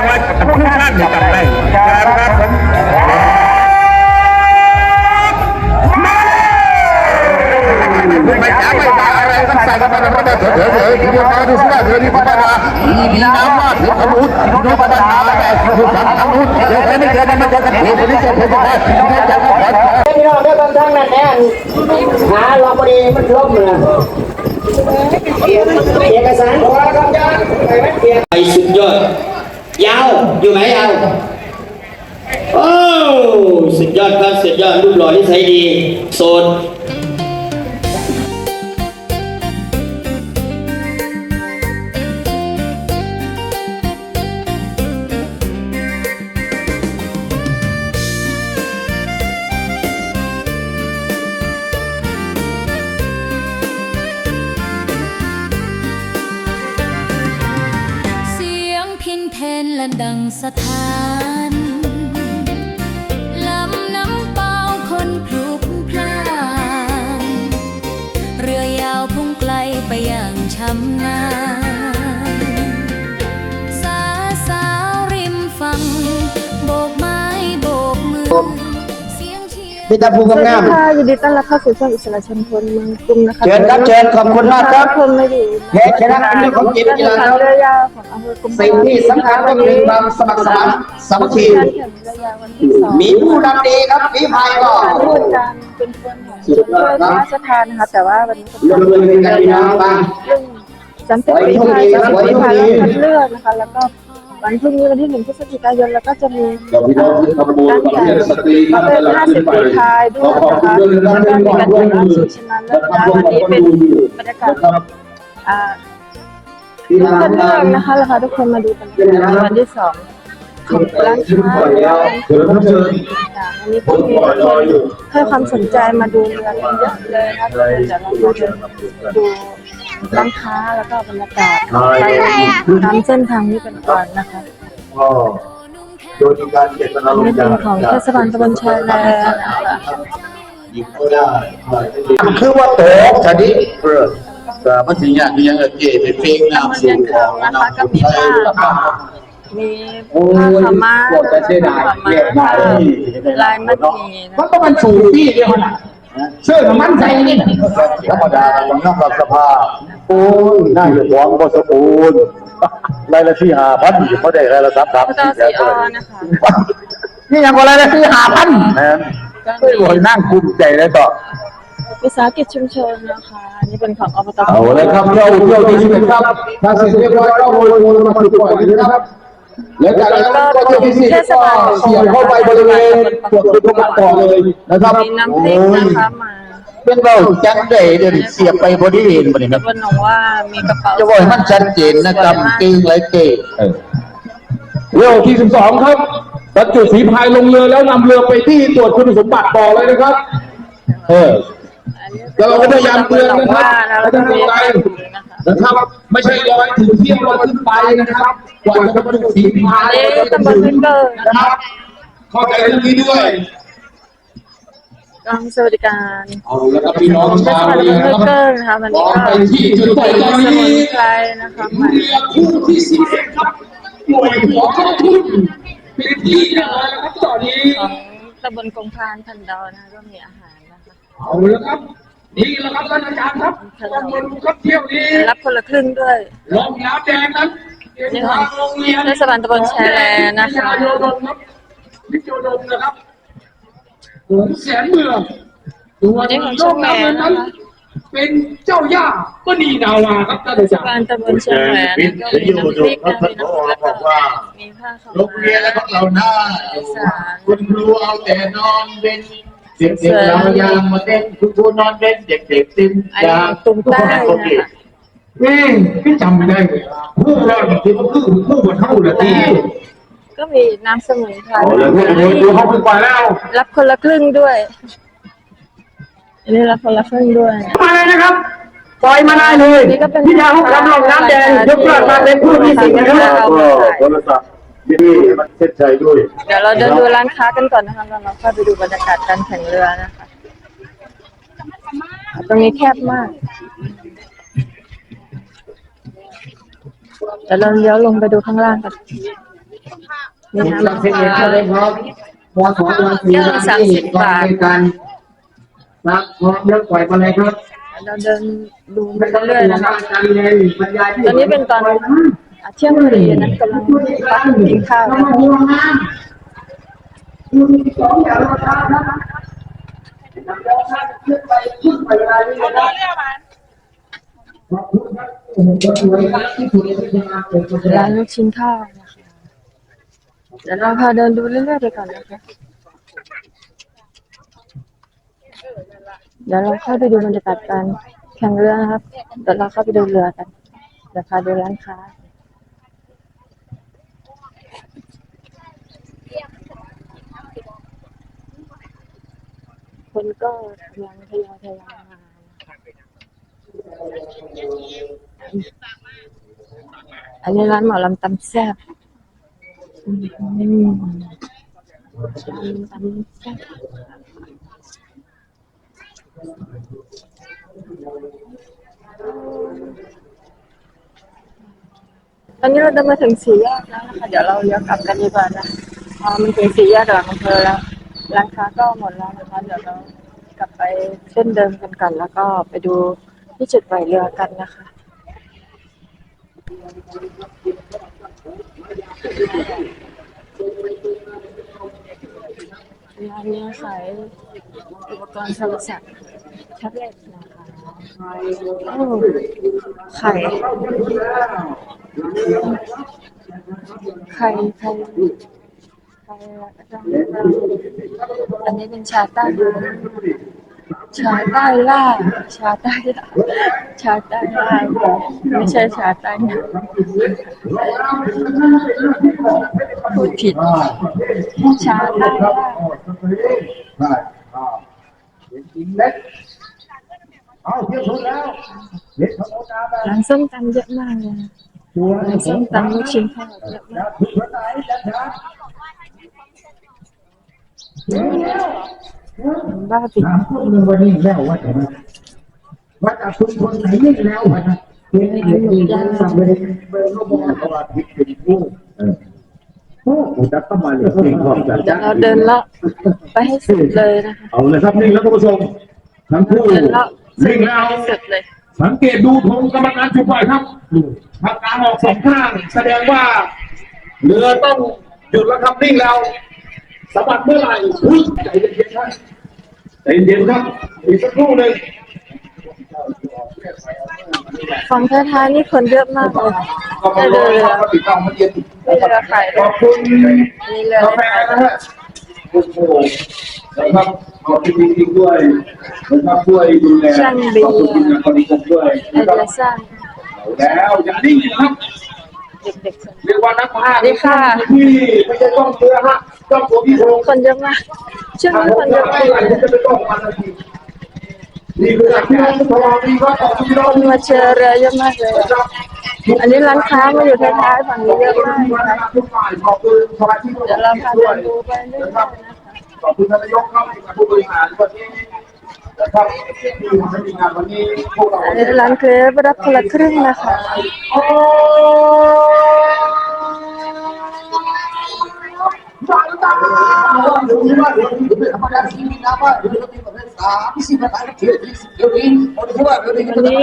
างว่าผู้ท่านอยู่กับได้ครับผมไม่จ้าไม่จ้าอะไรก็ใส่กันไปแล้วก็เถอะเถอะเถอะที่มาดูสิว่าเธอนี่พัฒนามีน้ำมากถึงขมุดน้องพัฒนาแล้วแต่สุดสันขมุดเดี๋ยวนี้เดี๋ยวนี้เจอกันเดี๋ยวนี้เจอกันเดี๋ยวนี้เจอกันพี่น้องได้บางครั้งนั่นแน่หาเราพอดีมันล่มเลยเอกสารขอครับจ้าไปไหมเกียรไปสุดยอดยาว อยู่ไหมยาโอ้สุดยอดครับสุดยอดรูปหล่อที่ใช้ดี โสด ดังสถา งเชียร์พี่ตาภูสวัสงามดีค่ะยินดีต้อนรับเข้าสู่ช่องอิสระชนพลเมืองกรุงนะคะเชิญครับเชิญขอบคุณมากครับชมไม่ดีแพ้ชนะเป็นเรื่องของจิตกีฬาครับเรือยาวของอำเภอกรุงสิ่งที่สำคัญก็คือความสมัครสมานสามัคคีการแข่งเรือยาววันที่สองมีผู้นำดีครับมีพายก็ ร่วมกันเป็นคนของช่วยพระราชทานนะคะแต่ว่าวันนี้ก็ลงมือกันพี่น้องบ้างเรื่องสันติวิทยาสันติวิทยาและคัดเลือกนะคะแล้วก็ วันพรุ่งนี้วันที่หนึ่งพฤศจิกายนแล้วก็จะมีเราพี่น้องที่ขบวนประเภทสตรีปท่านทกำลังห้าขึ้สินบไปปีพายด้วยนะคะแล้วก็มีการแข่งขันสู่ชนะเลิศนะคะวันนี้เป็นบรรยากาศอ่าพี่น้องคัดเลือกนะคะแล้วค่ะทุกคนมาดูกันนะคะวันที่สองของร้านค้าวันนี้ก็มีคนให้ความสนใจมาดูเรือกันเยอะเลยนะคะเดี๋ยวเรามาดู ร้านค้าแล้วก็บรรยากาศไปตามเส้นทางนี้กันก่อนนะคะก็โดยการเจตนาลมนี่เป็นของเทศบาลตำบลชายแดนนะคะยิงก็ได้คือว่าโตชนิดเพื่อแต่มันถึงอย่างที่ยังเอเจไปเฟกน้ำสูงของน้ำใช้มีผ้าขาวม้าผ้าขาวม้าลายมัดหมี่นะมันก็มันสูงพี่เดียวนะ เสื้อมันใจนี่ธรรมดาตองนั่งรับสภาโอ้ยน่าจะหวังบ่สมบูรณ์รายละที่หาพันอยู่เขาได้รายละสามสามพระเจ้าสีออนะคะนี่ยังอะไรนะซื้อหาพันแม่ไม่รวยนั่งภูมิใจเลยต่อวิสาหกิจชุมชนนะคะนี่เป็นของอบตเอาเลยครับเที่ยวเที่ยวที่สิบเอ็ดครับถ้าเสร็จเรียบร้อยก็โวยโวยมาคือปล่อยนะครับ แล้วจากนั้นก็เที่ยวที่สิบก็เสียบเข้าไปบริเวณตรวจคุณสมบัติต่อเลยนะครับมีน้ำพริกนะคะมาเป็นเราจังได้เดี๋ยวเสียบไปบริเวณบริเวณบนหนองว่ามีกระเป๋าจะบอกให้มันชัดเจนนะครับเก่งไรเก่งเรือที่สิบสองครับบรรจุสีพายลงเรือแล้วนำเรือไปที่ตรวจคุณสมบัติต่อเลยนะครับ เออแล้วเราก็พยายามเตือนนะครับแล้วก็มีไม่ผ้าต้องตกใจถุงนะคะ นะครับ ไม่ใช่ลอยถึงเที่ยงลอยขึ้นไปนะครับกว่าจะบรรจุสีพายอันนี้ตำบลพิเกอร์นะนะครับเข้าใจเรื่องนี้ด้วยกองสวัสดิการเอาแล้วก็พี่น้องเทศชาวบาลเรือตำบลนะพิครับเกอร์นะคะวันนี้ออกก็ไปที่จุดต่อยตอนสมุนี้นไพรนะคะมาเรือคู่ที่สิบเอ็ดครับหน่วยหัวเข้าทุ่นเป็นที่เรียบร้อยแล้วครับตอนนี้ของตำบลกงพานพันดาวนะคะก็มีอาหารนะคะเอาแล้วครับ นี่แหละครับท่านอาจารย์ครับตำบลครับเที่ยวนี้รับคนละครึ่งด้วยลงน้ำแดงนั้นเป็นนี่ขอทางงโรงเรียนเทศบาลตำบลแชร์นะคะวิทยาโยดมครับวิทยาโยดมนะครับหงแสนเมืองตัวอันนี้ของโลช่องกแม่น้ำนะนั้นคะเป็นเจ้าย่าก็นีนาวาครับท่านเทอาศจารบาลย์ตำบลเชียงแหวนก็มีน้ำพริกนะมีน้ำพริกแล้วก็มีผ้าขาวโรงเรียนแล้วม้าก็เราหน้าอีสานคุณครูเอาแต่นอนเป็น เด็กๆเรายามมาเต้นคุณครูนอนเป็นเด็กๆติ้มอันนี้ตุ้มใต้นะคะนี่พี่จำไม่ได้เลยผู้แรกที่เขาคือผู้บนเท่าเลยที่ก็มีน้ำสมุนไพรเอาเลยเดี๋ยวเดี๋ยวเขาไปไปแล้ว รับคนละครึ่งด้วยอันนี้รับคนละครึ่งด้วยมาเลยนะครับปล่อยมาได้เลยนี่ก็เป็นพี่ดาวรับรองน้ำแดงยกเลิกมาเป็นผู้ที่สิบนะครับโทรศัพท์ ที่นี่มันเช็ดใจด้วยเดี๋ยวเราเดินดูร้านค้ากันก่อนนะคะแล้วเราค่อยไปดูบรรยากาศการแข่งเรือนะคะ ตรงนี้แคบมากเดี๋ยวเราเลี้ยวลงไปดูข้างล่างกันมีน้ำมะพสิบเอ็ดร้าวเลยครับมสองวันสี่แก้วละ30บาท กันครับพร้อมเลิกปล่อยมาเลยครับเราเดินดูไปไม่ต้องเรื่อยๆนะคะการเรียนบรรยายที่ตอนนี้เป็นตอน เที่ยงพอดีนะกำลังพักกินข้าวร้านลูกชิ้นทอดนะคะเดี๋ยวเราพาเดินดูเรื่อยๆไปก่อนนะคะเดี๋ยวเราเข้าไปดูบรรยากาศการแข่งเรือนะครับ เดี๋ยวเราเข้าไปดูเรือกันเดี๋ยวพาดูร้านค้า คนก็กำลังทยอยทยอยมาอันนี้ร้านหมอลำตำแซ่บตำแซ่บตอนนี้เราเดินมาถึงสี่แยกแล้วนะคะ เดี๋ยวเราเลี้ยวกลับกันดีกว่านะพอมันถึงสี่แยกหลังอำเภอแล้ว ร้านค้าก็หมดแล้วนะคะ เดี๋ยวเรากลับไปเส้นเดิมกันกัน แล้วก็ไปดูที่จุดปล่อยเรือกันนะคะร้านนี้ขายอุปกรณ์โทรศัพท์แท็บเล็ตนะคะโอ้ไข่ไข่ไข่ไข่ อันนี้เป็นชาใต้น้ำชาใต้ล่า ชาใต้ล่า ชาใต้ล่า ไม่ใช่ชาใต้น้ำพูดผิด ชาใต้ล่าได้อ่าเป็นจริงเล็กเอาเที่ยวสุดแล้วเล็กทั้งหมดนะแบบร้านส้มตำเยอะมากเลยนะตัวร้านส้มตำลูกชิ้นทอดเยอะมาก ถึงวันไหนจะช้า บ้าปิดถามพวกมึงวันนี้แล้วว่าจะมาว่าจะคุณคนไหนนี่แล้วว่าจะเป็นไอ้เด็กดีจังสับเลยเบอร์ก็บอกเพราะว่าพิษเป็นผู้เออโอ้โหจะต้องมาเรียนเก่งก่อนจัดเดี๋ยวเราเดินเลาะไปให้สุดเลยนะคะเอาเลยครับนี่งแล้วคุณผู้ชมทั้งคู่นิ่งแล้วสังเกตดูธงกรรมการชุดใหญ่ครับทางกางออกสองข้างแสดงว่าเรือต้องหยุดแล้วครับนิ่งแล้ว สะบัดเมื่อไหร่อุ้ยใจเย็นๆครับใจเย็นๆครับอีกสักครู่หนึ่งฝั่งท้ายๆนี่คนเยอะมากเลยก็มาได้รเรืออครับติดตามมันเย็นมีเรือขายขด้วอยบคุณมีเรือกาแฟนะฮะโอ้โหนะครับขอบคุณจริงๆด้วยนะครับช่วยดูแลขอบคุณทีมงานคนดีผมด้วยไอนะคเดีรับยสร้างแล้วอย่านิ่งนะครับ เด็กๆสนเรียกว่านักพากย์สวัสดีค่ะที่ไม่ใช่ต้องเรือฮะต้องตัวพี่โครงคนเยอะมากช่วงถ้านี้ผมคนเยจะอะไปมากไหนผมจะไปต้องมาทันทีนี่คือการที่เราทดลองดีครับขอบคุณพี่น้องคนมาเชียร์เรือเยอะมากเลยนะอะครับอันนี้ร้านค้ามาอยู่ท้ายๆฝั่งนี้เยอะมากนะคะทุกฝ่ายขอบคุณสมาชิกเดี๋ยวเราพาเดินดูไปเรื่อยๆนะคะขอบคุณท่านนายกครับผู้บริหารวันนี้นะ ครับที่ทำให้มีงานวันนี้พวกเราอันนี้ร้านเครปรับคนละครึ่งนะคะ วจ้าเดี๋ยวนี้ว่าเดี๋ยวนี้เดี๋ยวธรรมดาที่มีน้ำว่าเดี๋ยวนี้ประเภทสามที่สี่มาขายเดี๋ยวนี้เดี๋ยวนี้วันนี้ว่าเดี๋ยวนี้วันนี้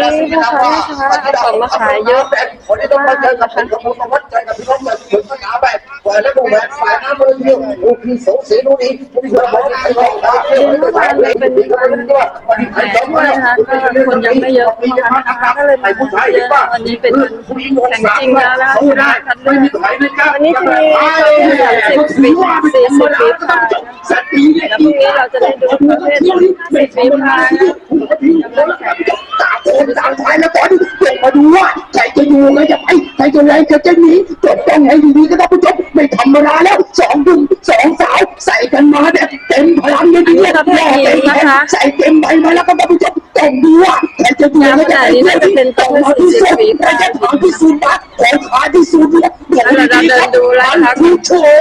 พ่อค้าแม่ค้าเอาของมาขายเยอะวันนี้ต้องมาเจอกับผมกับผมมาวัดใจกับพี่น้องแบบถึงสนามแบบฝ่ายและวงแหวนฝ่ายน้ำมันเยอะโอ้พี่สงสีนู่นนี่ผมเชื่อผมใครบอกว่าเรื่องไม่ได้เลยเป็นวันนี้วันนี้ใครสองวันคนยังไม่เยอะพ่อค้าแม่ค้าก็เลยมาผู้ชายเยอะวันนี้เป็นแข่งจริงแล้วนะคะชนะคัดเลือกวันนี้จะมีสามสิบปีสี่สิบปีพายแล้วพรุ่งนี้เราจะได้ดูประเภทสิบปีพายนะเริ่มแข่งตาโคนตาควายแล้วก่อนเดี๋ยวมาดูว่า ใครจะอยู่ก็จะไปใครจะแรงจะจะหนีจบต้องให้ดีๆก็ต้องไปจบไม่ธรรมดาแล้วสองดุมสองสาวใส่กันมาแบบเต็มพลังเลยดีเลยรอเต็มนะคะใส่เต็มใบมาแล้วก็ต้องไปจบต้องดูว่าใครจะอยู่ก็จะไปต้องมาที่สุดใครจะถามที่สุดนะขอขาที่สุดเนี่ยเดี๋ยวที่ช่วย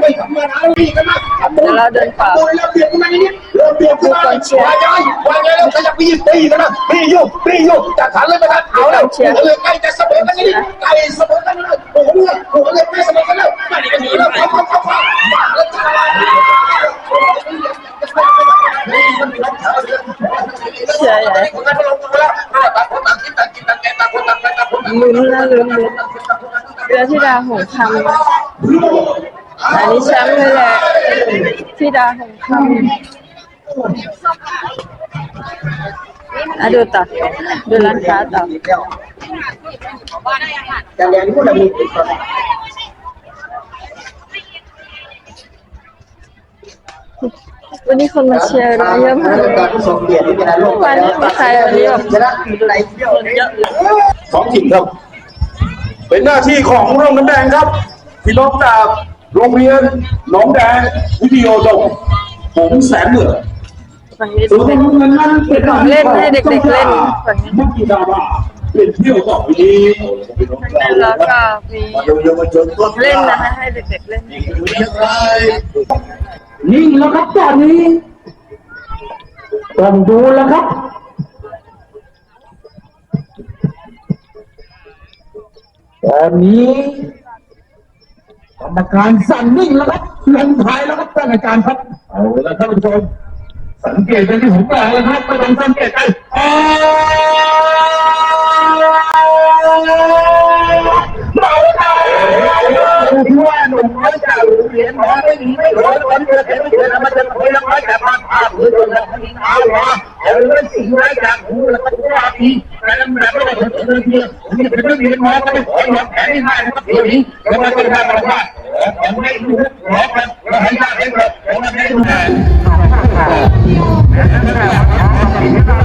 ไม่ธรรมดาดีกันนะเดี๋ยวเราเดินฝ่าโอ้ยเริ่มเบียดกันมาอย่างนี้เริ่มเบียดกันมาวายยวายแล้วขยับไปยิงตีกันนะตีอยู่ตีอยู่จัดฐานเลยนะครับเอาแล้วเอาเลยใกล้จะเสมอกันนี่ใกล้เสมอกันแล้วโอ้โหโอ้โหเลยใกล้เสมอกันแล้วใกล้ใช่ใช่ลุ้นนะลุ้นลุ้นเรือที่ดาหงคำอันนี้แชมป์เลยแหละที่ดาหงคำอะดูต่อดูร้านค้าต่อ จะเรียนรู้ระบบวันนี้คนมาเชียร์นะเยอะมากการผสมเกียรติที่เป็นโลกวันนี้มีใครวันนี้แบบชนะคืออะไรเที่ยวคนเยอะเลยท้องถิ่นครับ เป็นหน้าที่ของโรงน้ำแดงครับพี่น้องจากโรงเรียนหนองแดงวิทยาดงผมแสนเหนือฝั่งนี้ส่วนเป็นเงินนั้นเป็นของเล่นให้เด็กๆเล่นฝั่งนี้มุกกีดาว่า เป็นเที่ยวต่อไปนี้แล้วก็มีมาดูเยาวชนต้นเล่นนะฮะให้เด็กๆเล่นอย่างไรนิ่งแล้วครับตอนนี้ต้องดูแล้วครับ ตอนนี้กรรมการสั่นนิ่งแล้วครับลงท้ายแล้วครับท่านอาจารย์ครับเอาละท่านผู้ชมสังเกตเป็นที่ผมบอกเลยครับไม่ต้องสังเกตกัน ที่ว่าหนุ่มน้อยจากโรงเรียนหมอไม่หนีไม่ถอยวันเกิดเหตุไม่เกิดมันจะถอยละไม้แต่ภาพภาพหรือตัวละมันเอาหรอเอาเรื่องสิ่งไร้จากหูแล้วก็ว่าปีกแต่ลำดับไม่ได้ถึงเรื่องนี้นี่เป็นเรื่องเรียนหมอก็ไม่ถอยหรอกแผลไม่ได้นะครับเดี๋ยวนี้แล้วมันก็ได้มาว่าผมไม่รู้หมอกันแล้วให้ได้เลยครับผมไม่รู้วัน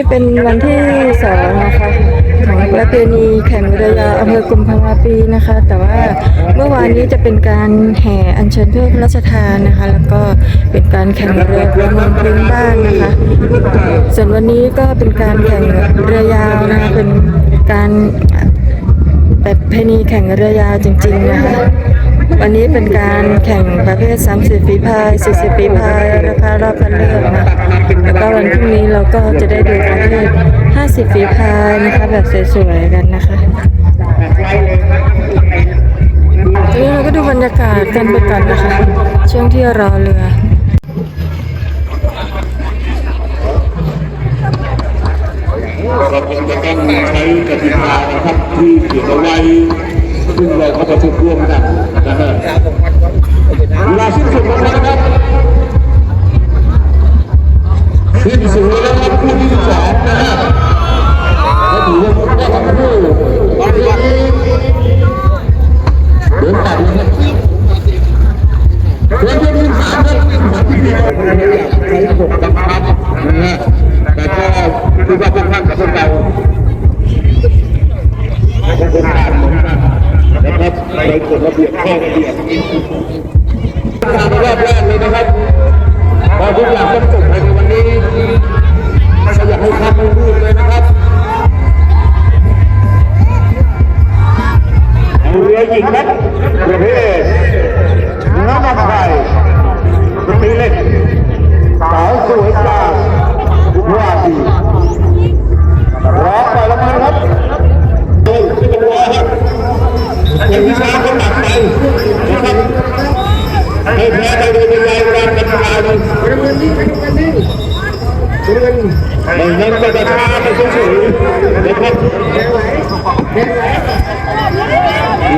นี้เป็นวันที่สองนะคะของประเพณีแข่งเรือยาวอำเภอกุมภาวะปีนะคะ แต่ว่าเมื่อวานนี้จะเป็นการแห่อัญเชิญถ้วยพระราชทานนะคะ แล้วก็เป็นการแข่งเรือประมงพื้นบ้านนะคะ ส่วนวันนี้ก็เป็นการแข่งเรือยาวนะคะเป็นการแบบเพณีแข่งเรือยาวจริงๆนะคะ วันนี้เป็นการแข่งประเภท 30 ฝีพาย 40 ฝีพายนะคะรอบคัดเลือกนะแล้วก็วันพรุ่งนี้เราก็จะได้ดูประเภท 50 ฝีพายนะคะแบบสวยๆกันนะคะทีนี้เราก็ดูบรรยากาศกันไปก่อนนะคะ ช่วงที่รอเรือเราคงจะต้องใช้กติกานะครับที่เขียนเอาไว้ซึ่งเราก็ประชุมร่วมกัน นะฮะเวลาสิ้นสุดลงแล้วน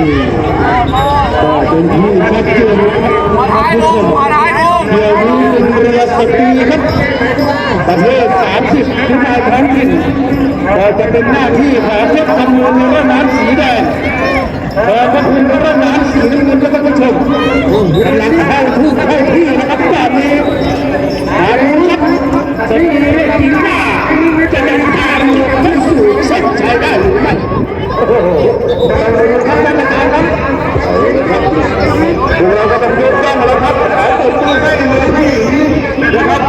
ก็เป็นที่ชัดเจนนะครับทุกคนเดี๋ยวนี้เป็นเรือสปีครับประเภท30ที่มาท้องถิ่นเราจะเป็นหน้าที่ของเพชรคำนวณในเรื่น้ำสีแดงขอบพระคุณพระน้ำสีน้ำเงินท่านผู้ชมกำลังเข้าทุกเข้ที่นะครับแบบนี้อารุณสตรีเล็กกีฬาจะเดิ ครับพวกเราก็ต้องยกย่องแล้วครับขอตบมือให้เลยที่นะครับ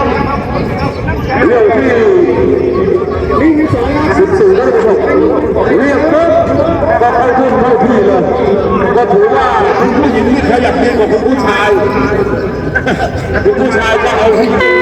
เรื่องที่สิบสี่ท่าผู้ชมเรียกปุ๊บก็เข้าทุ่มเข้าที่เลยก็ถือาคุณผู้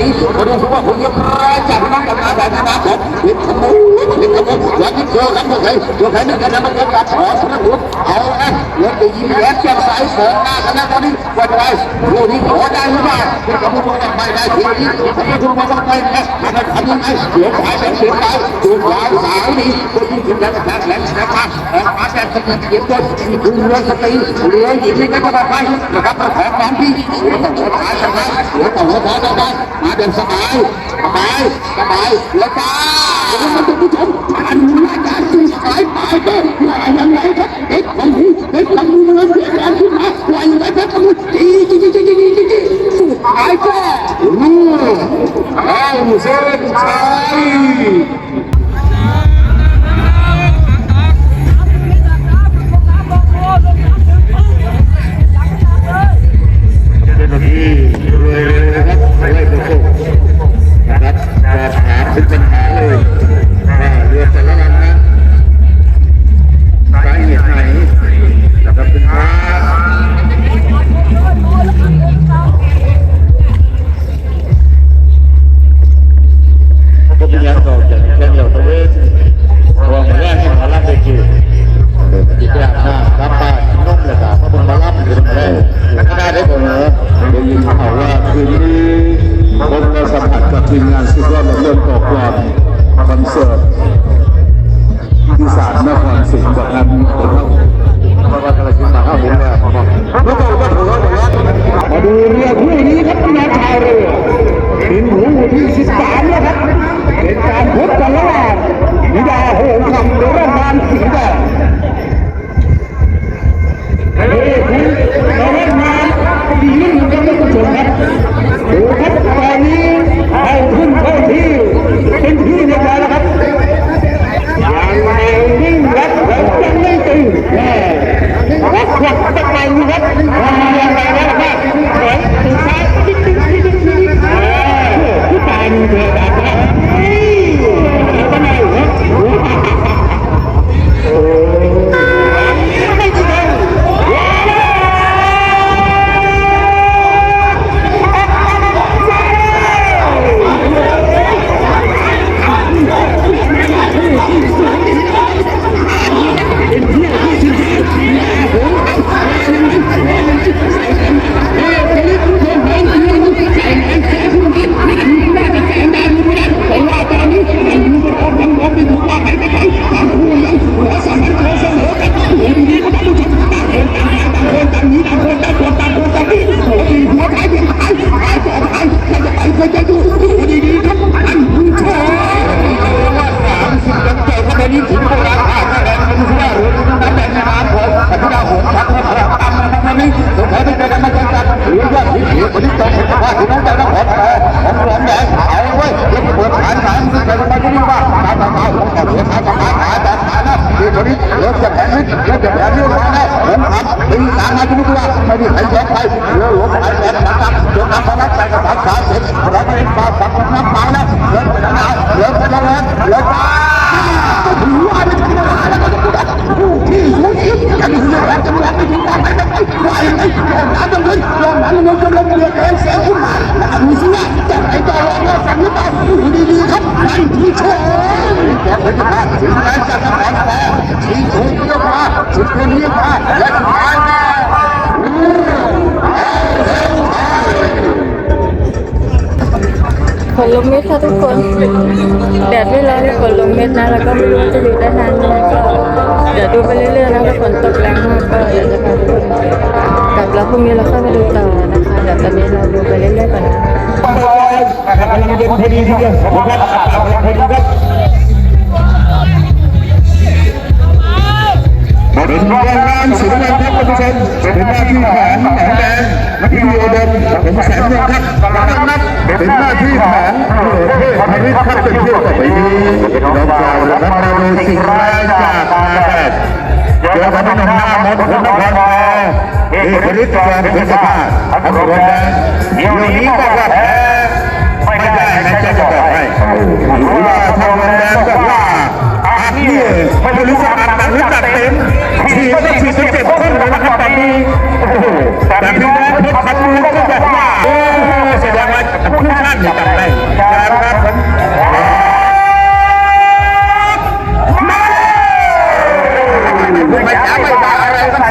นี้คนดูว่าคุณยังแรงจากน้องกับมาแบบนั้นผมเป็นขโมยเป็นขโมยอยากกินเที่ยวกันพวกใครพวกใครนึกกันนะมันจะการขอสนับสนุนเอาละ เงินไปยิ้มแย้มแจ่มใสเสริมหน้ากันนะตอนนี้วันไรผู้นี้ขอได้หรือเปล่าเป็นขโมยต้องไปได้ทีนี้ขโมยต้องไปนะมันทำยังไงเสียขายเป็นเสียขายตัวหวานสาวนี่คนที่ถึงแล้วแข็งแรงนะครับแข็งมาแต่ที่เก็บต้นที่คือเรือสตีเรือหญิงนี่ก็ต้องไปนะครับแข็งแรงที่หัวต้องหัวขาสบายหัวต้องหัวขาสบายมาเดินสบายสบายสบายแล้วจ้าท่านผู้ชมผ่านรายการที่สายไปก็ว่ายังไงครับเด็ก คนนี้เด็กคนนี้เรือเสียแรงขึ้นมาว่ายังไงเพชรบุรีจีจีจีจีจีจีจีสุดท้ายก็รู้เอาเส้นชัยเจ้าลยนะครับไล่ประกบนะครับสอามถึงปัญหาเลย ฝนลงเรียมาชิงโคเรียมาและสุดท้ายมาผลลมเม็ดค่ะทุกคน แดดไม่ร้อนเลลงเม็ดนะ แล้วก็ไม่รู้จะอยู่ได้นานไหมก็เดี๋ยวดูไปเรื่อยๆนะถ้าฝนตกแรงมากก็เดี๋ยวจะพาทุกคนกลับแล้วพรุ่งนี้เราค่อยมาดูต่อนะคะเดี๋ยวตอนนี้เราดูไปเรื่อยๆก่อนนะ กำลังเย็นพอดีทีเดียวขอบคุณครับอากาศกำลังพอดีครับเป็นแรงงานศิลปินครับท่านผู้ชมเป็นหน้าที่แผนแหนแดงวิดีโอเดินผมแสนเมืองครับเป็นหน้าที่แผนเทพพริตครับเป็นเที่ยวต่อไปนี้เรากล่าวนะครับเราดูสิ่งร้ายจากมาแดดเจอกับพี่หนุ่มหน้ามดคุณนครแพ้ เอกพริตแฟนเป็นสภาพตำรวจแดงเดี๋ยวนี้บอกว่าแพ้ไม่ได้นะจะบอกให้หรือว่าทางโรงแรมบอกว่าอาบนี่ไม่รู้จะอาบหรือจัดเต็มฉีดก็ฉีดจนเจ็บข้นเลยนะครับตอนนี้แต่พี่น้องเพชรพันธุ์ก็โอ้แสดงว่าผู้ท่านจำได้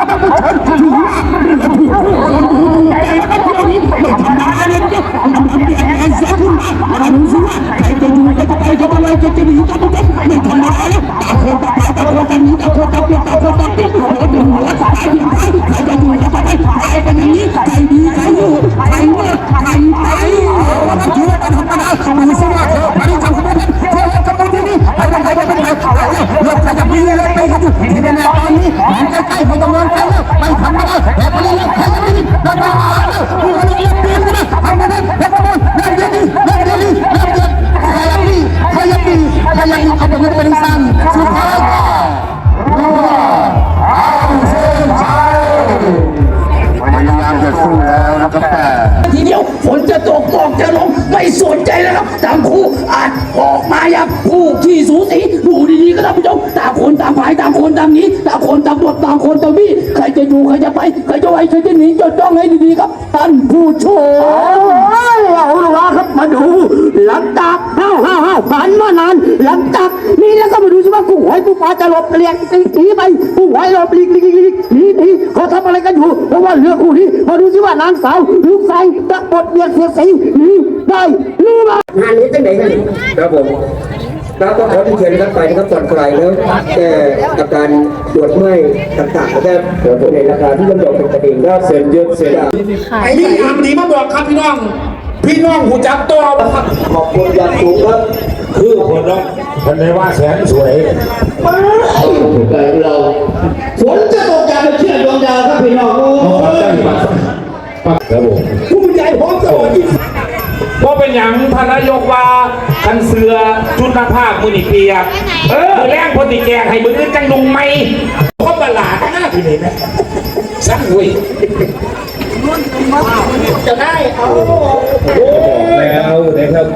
วเเถอะเถอะที่มาดูสิเถอะนี่พัฒนาอีบีนามาถึงขมุดดูพัฒนาแล้วแบบดูทำขมุดเดี๋ยวนี้เดี๋ยวมันจะกระเทียมนี่จะเป็นยังไงนี่จะขอขออันนั้นแล้วว่าเที่ยวนี้ต้องชนะให้ได้ถ้าไม่ชนะเที่ยวนี้จะไม่ชนเที่ยวนี้จะไว้เป็นขมุดเทปนี้เทปนี้นั่นมาจะจะจะจะจะจะจะใส่น้ำแต่ตามตามเสร็จเห็นขมุดร้อนออกมาแล้วทีนี้เอาเริ่มพูดเริ่มแล้วเริ่มสับเริ่มแรงแรงมาแล้วพยายามจะสู้แล้วนะครับแต่ทีเดียวฝนจะตกหมอกจะลงไม่สนใจแล้วครับต่างคู่อาจออกมาอย่างคู่ ดูดีๆก็ท่านผู้ชมต่างคนต่างพายต่างคนต่างนี้ต่างคนต่างบทต่างคนต่างบี้ใครจะอยู่ใครจะไปใครจะไว้ใครจะหนีจดจ้องให้ดีๆครับท่านผู้ชมเอาละครับมาดู หลังจากห้าวห้าวห้าวผ่านมานานหลังจากนี้แล้วก็มาดูสิว่ากุ้งหอยปูปลาจะหลบเลียงหนีไปกุ้งหอยหลบหลีกหลีกหลีกหนีหนีเขาทำอะไรกันอยู่เพราะว่าเรือคู่นี้มาดูสิว่านางสาวลูกชายตะบดเบียดเสียสีหนีได้หรือไม่งานนี้ตั้งไหนกันครับผม ครับก็ขอที่เชิญนะครับไปนะครับก่อนใครแล้วแก้อาการปวดเมื่อยต่างๆนะครับในราคาที่ลำดับเป็นประเด็นครับเสร็จเยอะเสร็จไอ้นี่งานดีมาบอกครับพี่น้อง พี่น้องหูจักตัวครับขอบคุณอย่างสูงครับคือคนรักคนในว่าแสนสวยเราฝนจะตกอย่าไปเชื่อดวงดาวครับพี่น้องโอ้ยครับผมผู้ใหญ่พร้อมจะบอกที่ เพราะเป็นอย่างท่านนายกว่าคันเสือชุดนักภาคมือนีเปียกเออมือแรงพลติแกงให้มืออื่นจังลุงไหมเขาประหลาดหน้าที่นี่นะสักเว้ยจะได้เอาแล้วนะครับ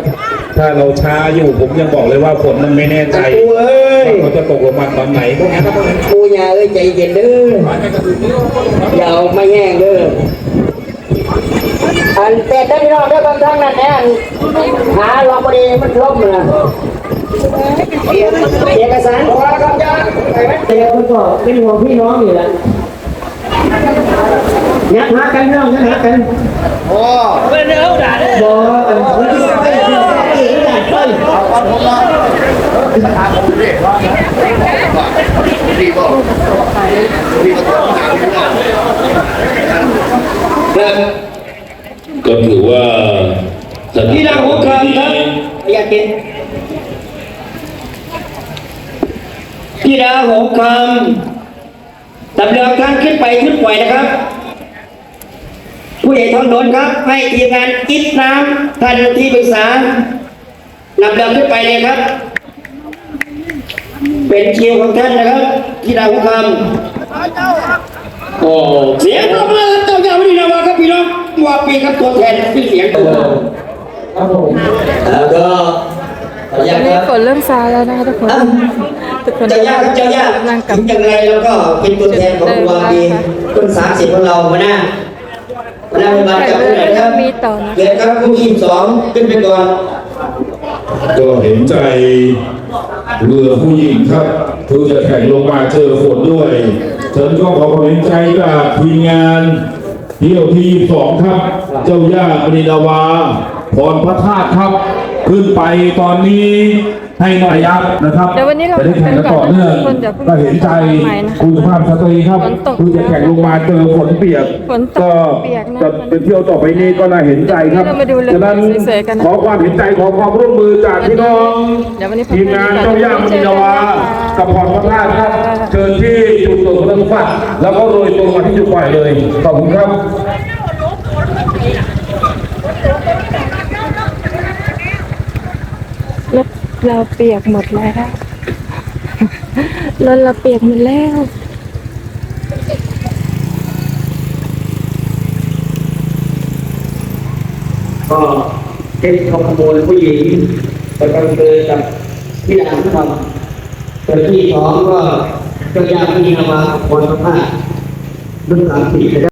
ถ้าเราช้าอยู่ผมยังบอกเลยว่าฝนมันไม่แน่ใจกูเอ้ยว่าเขาจะตกลงมาตอนไหนพวกนี้ก็ต้องกูอย่าเอ้ยใจเย็นเด้ออย่าออกมาแย่งเด้อ อันแต่ถ้าพี่น้องได้บางครั้งนั่นแน่หาลองพอดีมันล่มนะเอกสารขอครับจ้าแต่คุณก็เป็นห่วงพี่น้องอยู่แล้วยักหากันพี่น้องยักหากันโอ้เป็นเนื้อด่าเด้อบ่เออเริ่มก็ถือว่าสถานที่ ดังหัวคำครับอยากกินที่ดาวหัวคำตำเรือข้างขึ้นไปขึ้นปล่อยนะครับ ผู้ใหญ่ทองนนท์ครับ ให้ทีมงานกิดน้ำท่านที่ปรึกษานำเรือขึ้นไปเลยครับ เป็นคิวของท่านนะครับ ที่ดาวหัวคำโอ้เสียงปรบมือเจ้าเจ้าไม่ได้นำมาครับพี่น้อง ว่าปีครับตัวแทนเป็นเสียงตัวแล้วก็ขออนุญาตอตนนี้ครับฝนเริ่มซาแล้วนะคะทุกคนทุกคนเจ้าย่าครับเจ้าย่านั่งกับถึงอย่างไรเราก็เป็นตัวแทนของครูวาบีต้นสามสิบของเรามาหน้ามาหน้าเป็นบานกับผู้ไหนครับมีต่อนะเกิดครับผู้ยี่สิบสองขึ้นไปก่อน ก็เห็นใจเรือผู้หญิงครับเพิ่งจะแข่งลงมาเจอฝนด้วยฉันก็ขอความเห็นใจกับทีมงาน เที่ยวที่สองครับ เจ้าย่ามณีนาวาพรพระธาตุครับ ขึ้นไปตอนนี้ ให้หน่อยยับนะครับเดี๋ยววันนี้เราจะได้แข่งกันต่อเนื่องทุกคนเดี๋ยวพรุ่งนี้ก็เห็นใจใหม่นะคะคุณสุภาพสตรีครับฝนตกเพิ่งจะแข่งลงมาเจอฝนเปียกฝนตกก็เปียกนะจะเป็นเที่ยวต่อไปนี้ก็น่าเห็นใจครับเดี๋ยวเรามาดูเรือฉะนั้นสวยๆกันนะขอความเห็นใจขอความร่วมมือจากพี่น้องเดี๋ยววันนี้ทีมงานเจ้าย่ามณีนาวากับพรพระธาตุครับเชิญที่จุดตรวจคนละฝัดแล้วก็โรยตัวมาที่จุดปล่อยเลยขอบคุณครับ เราเปียกหมดแล้วรถเราเปียกหมดแล้วก็เป็นขโมยผู้หญิงไปบังเกิดกับพี่ดาวทุกคนส่วนที่สองก็ก็ยากที่จะมาคนสภาพรุ่นสามสี่